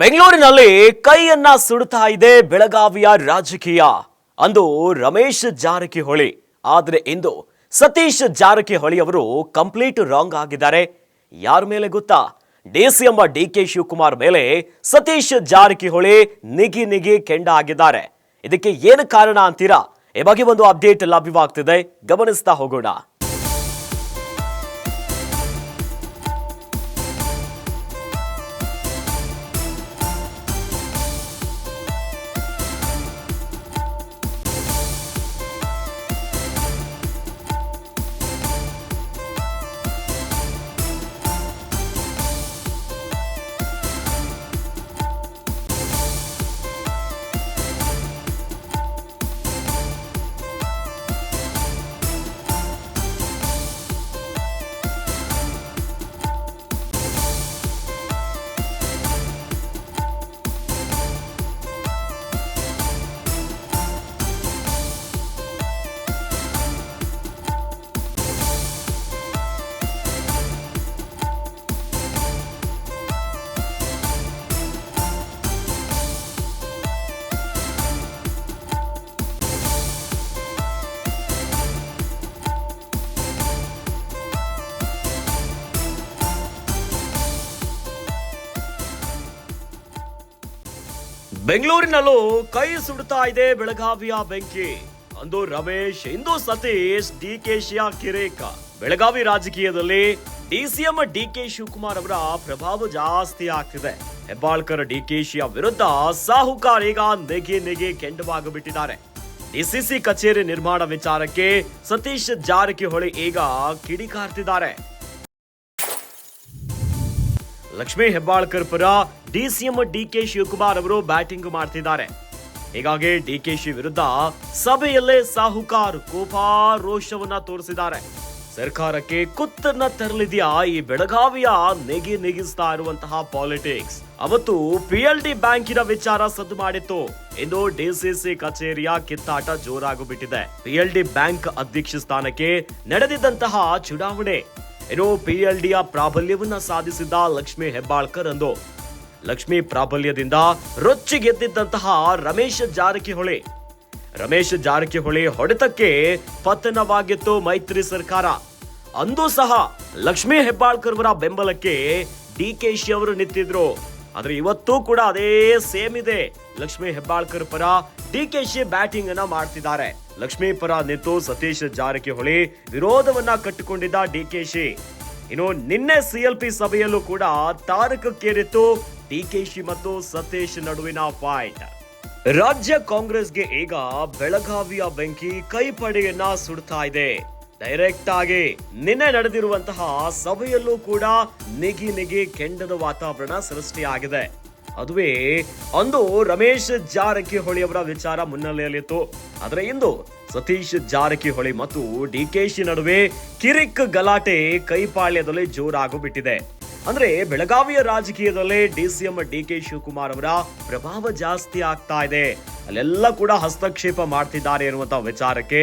ಬೆಂಗಳೂರಿನಲ್ಲಿ ಕೈಯನ್ನ ಸುಡುತ್ತಾ ಇದೆ ಬೆಳಗಾವಿಯ ರಾಜಕೀಯ. ಅಂದು ರಮೇಶ್ ಜಾರಕಿಹೊಳಿ. ಆದರೆ ಇಂದು ಸತೀಶ್ ಜಾರಕಿಹೊಳಿ ಅವರು ಕಂಪ್ಲೀಟ್ ರಾಂಗ್ ಆಗಿದ್ದಾರೆ. ಯಾರ ಮೇಲೆ ಗೊತ್ತಾ? ಡಿಸಿಎಂ ಡಿ ಕೆ ಶಿವಕುಮಾರ್ ಮೇಲೆ ಸತೀಶ್ ಜಾರಕಿಹೊಳಿ ನಿಗಿ ನಿಗಿ ಕೆಂಡ ಆಗಿದ್ದಾರೆ. ಇದಕ್ಕೆ ಏನು ಕಾರಣ ಅಂತೀರಾ? ಈ ಬಗ್ಗೆ ಒಂದು ಅಪ್ಡೇಟ್ ಲಭ್ಯವಾಗ್ತಿದೆ. ಗಮನಿಸ್ತಾ ಹೋಗೋಣ. ಬೆಂಗಳೂರಿನಲ್ಲೂ ಕೈ ಸುಡ್ತಾ ಇದೆ ಬೆಳಗಾವಿಯ ಬೆಂಕಿ. ಅಂದು ರಮೇಶ್, ಇಂದು ಸತೀಶ್ ಡಿಕೆಶಿಯ ಕಿರೇಕ. ಬೆಳಗಾವಿ ರಾಜಕೀಯದಲ್ಲಿ ಡಿಸಿಎಂ ಡಿಕೆ ಶಿವಕುಮಾರ್ ಅವರ ಪ್ರಭಾವ ಜಾಸ್ತಿ ಆಗ್ತಿದೆ. ಹೆಬ್ಬಾಳ್ಕರ್ ಡಿಕೆಶಿಯ ವಿರುದ್ಧ ಸಾಹುಕಾರ್ ಈಗ ನೆಗೆ ನೆಗೆ ಕೆಂಡವಾಗಿಬಿಟ್ಟಿದ್ದಾರೆ. ಡಿಸಿಸಿ ಕಚೇರಿ ನಿರ್ಮಾಣ ವಿಚಾರಕ್ಕೆ ಸತೀಶ್ ಜಾರಕಿಹೊಳಿ ಈಗ ಕಿಡಿಕಾರ್ತಿದ್ದಾರೆ. ಲಕ್ಷ್ಮೀ ಹೆಬ್ಬಾಳ್ಕರ್ ಪರ ಡಿಸಿಎಂ ಡಿಕೆ ಶಿವಕುಮಾರ್ ಅವರು ಬ್ಯಾಟಿಂಗ್ ಮಾಡ್ತಿದ್ದಾರೆ. ಹೀಗಾಗಿ ಡಿಕೆಶಿ ವಿರುದ್ಧ ಸಭೆಯಲ್ಲೇ ಸಾಹುಕಾರ್ ಕೋಪ ರೋಷವನ್ನ ತೋರಿಸಿದ್ದಾರೆ. ಸರ್ಕಾರಕ್ಕೆ ಕುತ್ತನ್ನ ತರಲಿದೆಯಾ? ಈ ಬೆಳಗಾವಿಯ ನೆಗೆ ನೆಗಿಸ್ತಾ ಇರುವಂತಹ ಪಾಲಿಟಿಕ್ಸ್ ಅವತ್ತು ಪಿಎಲ್ಡಿ ಬ್ಯಾಂಕಿನ ವಿಚಾರ ಸದ್ದು ಮಾಡಿತ್ತು. ಇಂದು ಡಿಸಿಸಿ ಕಚೇರಿಯ ಕಿತ್ತಾಟ ಜೋರಾಗಿಬಿಟ್ಟಿದೆ. ಪಿಎಲ್ಡಿ ಬ್ಯಾಂಕ್ ಅಧ್ಯಕ್ಷ ಸ್ಥಾನಕ್ಕೆ ನಡೆದಿದ್ದಂತಹ ಚುನಾವಣೆ. ಇನ್ನು ಪಿಎಲ್ಡಿಯ ಪ್ರಾಬಲ್ಯವನ್ನ ಸಾಧಿಸಿದ್ದ ಲಕ್ಷ್ಮಿ ಹೆಬ್ಬಾಳ್ಕರ್ ಅಂದು. ಲಕ್ಷ್ಮಿ ಪ್ರಾಬಲ್ಯದಿಂದ ರೊಚ್ಚಿಗೆದ್ದಿದ್ದಂತಹ ರಮೇಶ್ ಜಾರಕಿಹೊಳಿ. ರಮೇಶ್ ಜಾರಕಿಹೊಳಿ ಹೊಡೆತಕ್ಕೆ ಪತನವಾಗಿತ್ತು ಮೈತ್ರಿ ಸರ್ಕಾರ. ಅಂದು ಸಹ ಲಕ್ಷ್ಮಿ ಹೆಬ್ಬಾಳ್ಕರ್ ಅವರ ಬೆಂಬಲಕ್ಕೆ ಡಿ ಕೆ ಶಿ ಅವರು ನಿಂತಿದ್ರು. ಆದ್ರೆ ಇವತ್ತು ಕೂಡ ಅದೇ ಸೇಮ್ ಇದೆ. ಲಕ್ಷ್ಮಿ ಹೆಬ್ಬಾಳ್ಕರ್ ಪರ ಡಿ ಕೆ ಶಿ ಬ್ಯಾಟಿಂಗ್ ಅನ್ನ ಮಾಡ್ತಿದ್ದಾರೆ. ಲಕ್ಷ್ಮಿ ಪರ ನಿಂತು ಸತೀಶ್ ಜಾರಕಿಹೊಳಿ ವಿರೋಧವನ್ನ ಕಟ್ಟಿಕೊಂಡಿದ್ದ ಡಿ ಕೆ ಶಿ. ಇನ್ನು ನಿನ್ನೆ ಸಿಎಲ್ಪಿ ಸಭೆಯಲ್ಲೂ ಕೂಡ ತಾರಕಕ್ಕೇರಿತ್ತು ಡಿಕೆಶಿ ಮತ್ತು ಸತೀಶ್ ನಡುವಿನ ಫೈಟ್ ರಾಜ್ಯ ಕಾಂಗ್ರೆಸ್ಗೆ ಈಗ ಬೆಳಗಾವಿಯ ಬೆಂಕಿ ಕೈಪಡೆಯನ್ನ ಸುಡ್ತಾ ಇದೆ. ಡೈರೆಕ್ಟ್ ಆಗಿ ನಿನ್ನೆ ನಡೆದಿರುವಂತಹ ಸಭೆಯಲ್ಲೂ ಕೂಡ ನಿಗಿ ನಿಗಿ ಕೆಂಡದ ವಾತಾವರಣ ಸೃಷ್ಟಿಯಾಗಿದೆ. ಅದುವೇ ಅಂದು ರಮೇಶ್ ಜಾರಕಿಹೊಳಿ ಅವರ ವಿಚಾರ ಮುನ್ನೆಲೆಯಲ್ಲಿತ್ತು. ಆದರೆ ಇಂದು ಸತೀಶ್ ಜಾರಕಿಹೊಳಿ ಮತ್ತು ಡಿ ಕೆ ಶಿ ನಡುವೆ ಕಿರಿಕ್ ಗಲಾಟೆ ಕೈಪಾಳ್ಯದಲ್ಲಿ ಜೋರಾಗಿಬಿಟ್ಟಿದೆ. ಅಂದ್ರೆ ಬೆಳಗಾವಿಯ ರಾಜಕೀಯದಲ್ಲೇ ಡಿಸಿಎಂ ಡಿ ಕೆ ಶಿವಕುಮಾರ್ ಅವರ ಪ್ರಭಾವ ಜಾಸ್ತಿ ಆಗ್ತಾ ಇದೆ. ಅಲ್ಲೆಲ್ಲ ಕೂಡ ಹಸ್ತಕ್ಷೇಪ ಮಾಡ್ತಿದ್ದಾರೆ ಎನ್ನುವಂತ ವಿಚಾರಕ್ಕೆ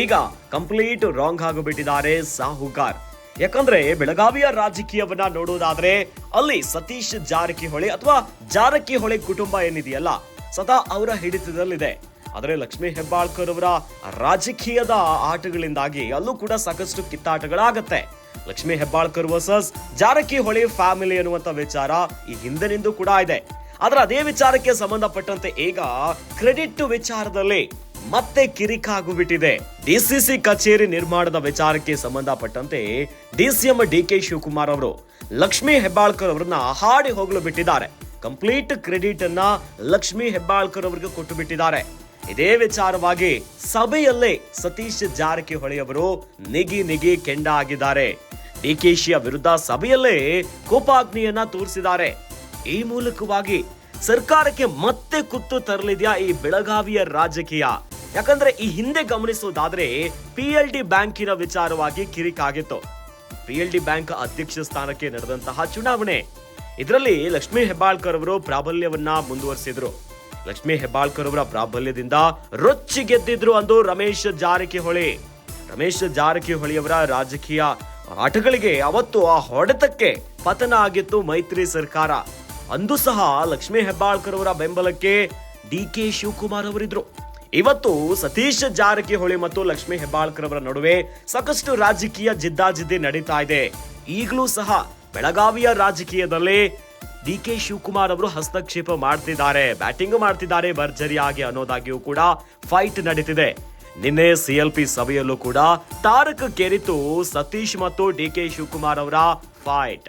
ಈಗ ಕಂಪ್ಲೀಟ್ ರಾಂಗ್ ಆಗಿಬಿಟ್ಟಿದ್ದಾರೆ ಸಾಹುಕಾರ್. ಯಾಕಂದ್ರೆ ಬೆಳಗಾವಿಯ ರಾಜಕೀಯವನ್ನ ನೋಡೋದಾದ್ರೆ ಅಲ್ಲಿ ಸತೀಶ್ ಜಾರಕಿಹೊಳಿ ಅಥವಾ ಜಾರಕಿಹೊಳಿ ಕುಟುಂಬ ಏನಿದೆಯಲ್ಲ, ಸದಾ ಅವರ ಹಿಡಿತದಲ್ಲಿದೆ. ಆದರೆ ಲಕ್ಷ್ಮೀ ಹೆಬ್ಬಾಳ್ಕರ್ ಅವರ ರಾಜಕೀಯದ ಆಟಗಳಿಂದಾಗಿ ಅಲ್ಲೂ ಕೂಡ ಸಾಕಷ್ಟು ಕಿತ್ತಾಟಗಳಾಗತ್ತೆ. ಲಕ್ಷ್ಮೀ ಹೆಬ್ಬಾಳ್ಕರ್ ವರ್ಸಸ್ ಜಾರಕಿಹೊಳಿ ಫ್ಯಾಮಿಲಿ ಅನ್ನುವಂತ ವಿಚಾರ ಈ ಹಿಂದಿನಿಂದ ಕೂಡ ಇದೆ. ಆದ್ರೆ ಅದೇ ವಿಚಾರಕ್ಕೆ ಸಂಬಂಧಪಟ್ಟಂತೆ ಈಗ ಕ್ರೆಡಿಟ್ ವಿಚಾರದಲ್ಲಿ ಮತ್ತೆ ಕಿರಿಕಾಗುಬಿಟ್ಟಿದೆ. ಡಿಸಿಸಿ ಕಚೇರಿ ನಿರ್ಮಾಣದ ವಿಚಾರಕ್ಕೆ ಸಂಬಂಧಪಟ್ಟಂತೆ ಡಿಸಿಎಂ ಡಿ ಕೆ ಶಿವಕುಮಾರ್ ಅವರು ಲಕ್ಷ್ಮೀ ಹೆಬ್ಬಾಳ್ಕರ್ ಅವರನ್ನ ಹಾಡಿ ಹೋಗಲು ಬಿಟ್ಟಿದ್ದಾರೆ. ಕಂಪ್ಲೀಟ್ ಕ್ರೆಡಿಟ್ ಅನ್ನ ಲಕ್ಷ್ಮೀ ಹೆಬ್ಬಾಳ್ಕರ್ ಅವರಿಗೆ ಕೊಟ್ಟು ಬಿಟ್ಟಿದ್ದಾರೆ. ಇದೇ ವಿಚಾರವಾಗಿ ಸಭೆಯಲ್ಲೇ ಸತೀಶ್ ಜಾರಕಿಹೊಳಿ ಅವರು ನಿಗಿ ನಿಗಿ ಕೆಂಡ ಆಗಿದ್ದಾರೆ ಡಿಕೆಶಿಯ ವಿರುದ್ಧ ಸಭೆಯಲ್ಲೇ ಕೋಪಾಗ್ನಿಯನ್ನ ತೋರಿಸಿದ್ದಾರೆ. ಈ ಮೂಲಕವಾಗಿ ಸರ್ಕಾರಕ್ಕೆ ಮತ್ತೆ ಕುತ್ತು ತರಲಿದೆಯಾ ಈ ಬೆಳಗಾವಿಯ ರಾಜಕೀಯ? ಯಾಕಂದ್ರೆ ಈ ಹಿಂದೆ ಗಮನಿಸುವುದಾದ್ರೆ ಪಿ ಎಲ್ ಡಿ ಬ್ಯಾಂಕಿನ ವಿಚಾರವಾಗಿ ಕಿರಿಕಾಗಿತ್ತು. ಪಿ ಎಲ್ ಡಿ ಬ್ಯಾಂಕ್ ಅಧ್ಯಕ್ಷ ಸ್ಥಾನಕ್ಕೆ ನಡೆದಂತಹ ಚುನಾವಣೆ. ಇದರಲ್ಲಿ ಲಕ್ಷ್ಮೀ ಹೆಬ್ಬಾಳ್ಕರ್ ಅವರು ಪ್ರಾಬಲ್ಯವನ್ನ ಮುಂದುವರಿಸಿದ್ರು. ಲಕ್ಷ್ಮೀ ಹೆಬ್ಬಾಳ್ಕರ್ ಅವರ ಪ್ರಾಬಲ್ಯದಿಂದ ರೊಚ್ಚಿ ಗೆದ್ದಿದ್ರು ಅಂದು ರಮೇಶ್ ಜಾರಕಿಹೊಳಿ. ರಮೇಶ್ ಜಾರಕಿಹೊಳಿ ಅವರ ರಾಜಕೀಯ ಆಟಗಳಿಗೆ ಅವತ್ತು ಆ ಹೊಡೆತಕ್ಕೆ ಪತನ ಆಗಿತ್ತು ಮೈತ್ರಿ ಸರ್ಕಾರ. ಅಂದು ಸಹ ಲಕ್ಷ್ಮೀ ಹೆಬ್ಬಾಳ್ಕರ್ ಅವರ ಬೆಂಬಲಕ್ಕೆ ಡಿ ಕೆ ಶಿವಕುಮಾರ್ ಅವರಿದ್ರು. ಇವತ್ತು ಸತೀಶ್ ಜಾರಕಿಹೊಳಿ ಮತ್ತು ಲಕ್ಷ್ಮೀ ಹೆಬ್ಬಾಳ್ಕರ್ ಅವರ ನಡುವೆ ಸಾಕಷ್ಟು ರಾಜಕೀಯ ಜಿದ್ದಾಜಿದ್ದಿ ನಡೀತಾ ಇದೆ. ಈಗಲೂ ಸಹ ಬೆಳಗಾವಿಯ ರಾಜಕೀಯದಲ್ಲಿ ಡಿ ಕೆ ಶಿವಕುಮಾರ್ ಅವರು ಹಸ್ತಕ್ಷೇಪ ಮಾಡ್ತಿದ್ದಾರೆ. ಬ್ಯಾಟಿಂಗ್ ಮಾಡ್ತಿದ್ದಾರೆ ಭರ್ಜರಿಯಾಗಿ ಅನ್ನೋದಾಗಿಯೂ ಕೂಡ ಫೈಟ್ ನಡೀತಿದೆ. ನಿನ್ನೆ ಸಿ ಎಲ್ ಪಿ ಸಭೆಯಲ್ಲೂ ಕೂಡ ತಾರಕ ಕೆರಿತು ಸತೀಶ್ ಮತ್ತು ಡಿ ಕೆ ಶಿವಕುಮಾರ್ ಅವರ ಫೈಟ್.